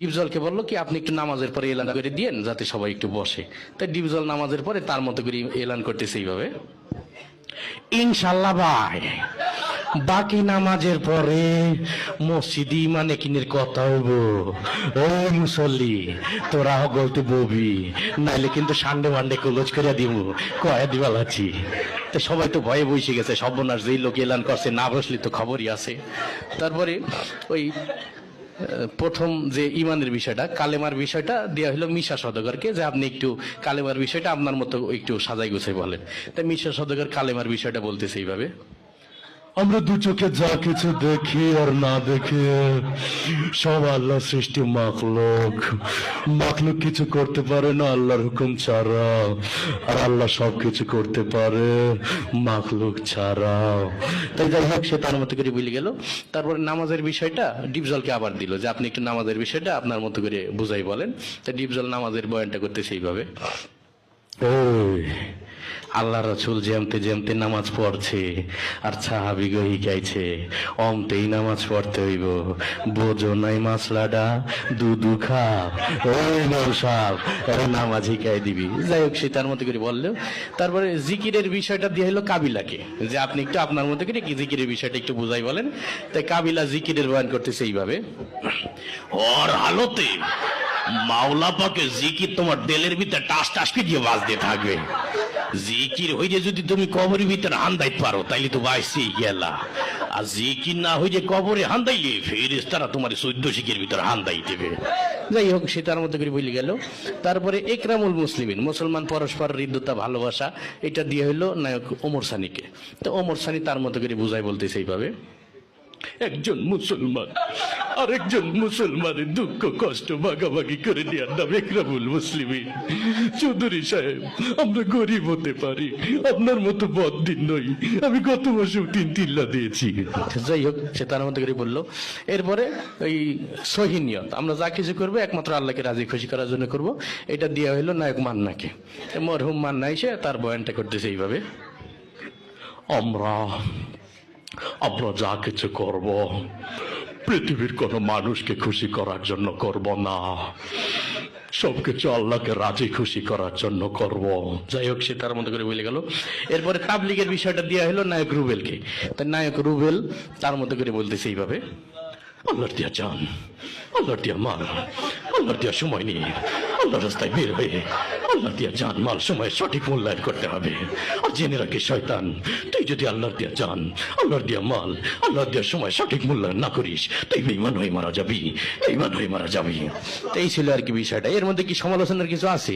ডিপজলকে বলল কি, আপনি একটু নামাজের পরে এলান করে দিয়েন, যাতে সবাই একটু বসে। তাই ডিপজল নামাজের পরে তার মতো করে এলান করতেছে এইভাবে। ইনশাল্লাহ ভাই, বাকি নামাজের পরে মসজিদি মানে কিনের কথা হইব। ও মুসল্লি, তোরা গলতে ববি, নাইলে কিন্তু সান্ডে মান্ডে কলজ করে দিব, কয়া দিবা লাচ্ছি তো সবাই তো ভয়ে বসে গেছে, সর্বনাশ যেই লোক এলান করছে, না বসলে তো খবরই আছে। তারপরে ওই প্রথম যে ইমানের বিষয়টা, কালেমার বিষয়টা দেওয়া হলো মিশা সদগরকে, যে আপনি একটু কালেমার বিষয়টা আপনার মতো একটু সাজাই গুছাই বলেন। তাই মিশা সদগর কালেমার বিষয়টা বলতেছে এইভাবে। আমরা দু চোখে যা কিছু দেখি আর না দেখি, সব আল্লাহ সৃষ্টি মাখলুক। মাখলুক কিছু করতে পারে না আল্লাহর হুকুম ছাড়া, আর আল্লাহ সব কিছু করতে পারে মাখলুক ছাড়া। তাই যাই হোক, সে তার মতো করে বলে গেল। তারপরে নামাজের বিষয়টা ডিপজলকে আবার দিল, যে আপনি একটু নামাজের বিষয়টা আপনার মতো করে বুঝাই বলেন। তা ডিপজল নামাজের বয়ানটা করতে সেইভাবে ওই আল্লাহ রসুল যেমতে যেমতে নামাজ পড়ছে, আর সাহাবি গহি গাইছে, অমতেই নামাজ পড়তে হইব। বোঝো নাই মাসলাডা, দুধু খা ওই নৌসাব নামাজ হিকাই দিবি। যাই হোক, সে তার মতো করে বলল। তারপরে জিকিরের বিষয়টা দিয়ে হলো কাবিলাকে। যে আপনি একটু আপনার মতো করে জিকিরের বিষয়টা একটু বুঝাই বলেন। তাই কাবিলা জিকিরের বয়ান করতেছে এইভাবে। ওর হালতে মাওলা পাকে জিকির তোমার দেলের ভিতরে টাস টাস দিয়ে বাজতে থাকবে। জিকির হইলে যদি তুমি কবরের ভিতরে হান্দাইতে পারো, তাইলে তো বাইসে গেলা। আর জিকির না হইলে কবরে হান্দাইলে ফেরেস তারা তোমার চোদ্দ শিখের ভিতরে হান্দাই দেবে। যাই হোক, সে তার মতো করে বলে গেল। তারপরে একরামুল মুসলিমিন, মুসলমান পরস্পর হৃদ্যতা, ভালোবাসা, এটা দিয়ে হইল নায়ক ওমর সানিকে। তো ওমর সানি তার মতো করে বুঝাই বলতেছে এইভাবে, একজন মুসলমান আরেকজন মুসলমানের দুঃখ কষ্ট ভাগাভাগি করে দেওয়ার নাম একরামুল মুসলিমিন। চৌধুরী সাহেব আমরা গরিব হতে পারি আপনার মতো বদিন নই। আমি গত মাসেও তিন তিল্লা দিয়েছি। যাই হোক সে তার মতো করে বলল। এরপরে ওই সহিনিয়ত আমরা যা কিছু করব একমাত্র আল্লাহকে রাজি খুশি করার জন্য করব। এটা দেওয়া হইল নায়ক মান্নাকে। মরহুম মান্না এসে তার বয়ানটা করতেছে এইভাবে। আমরা আমরা যা কিছু করব পৃথিবীর কোন মানুষকে খুশি করার জন্য করব না। সবকিছু আল্লাহকে রাজি খুশি করার জন্য করব। যাই হোক, সে তার মতো করে বলে গেল। এরপরে তাবলিগের বিষয়টা দেওয়া হলো নায়ক রুবেলকে। তা নায়ক রুবেল তার মতো করে বলতেছে এইভাবে, আল্লাহর দিয়া যান আল্লাহর দিয়া দিয়া সময় নিয়ে আল্লাহর রাস্তায় বের হয়ে। আল্লাহ দিয়া যান মাল সময় সঠিক মূল্যায়ন করতে হবে। আর জেনে রাখি শয়তান, তুই যদি আল্লাহর দিয়া যান আল্লাহর দিয়া মাল, আল্লাহর দিয়া সময় সঠিক মূল্যায়ন না করিস, তুই বেইমান হয়ে মারা যাবি বেইমান হয়ে মারা যাবি। এই ছিল আর কি বিষয়টা। এর মধ্যে কি সমালোচনার কিছু আছে?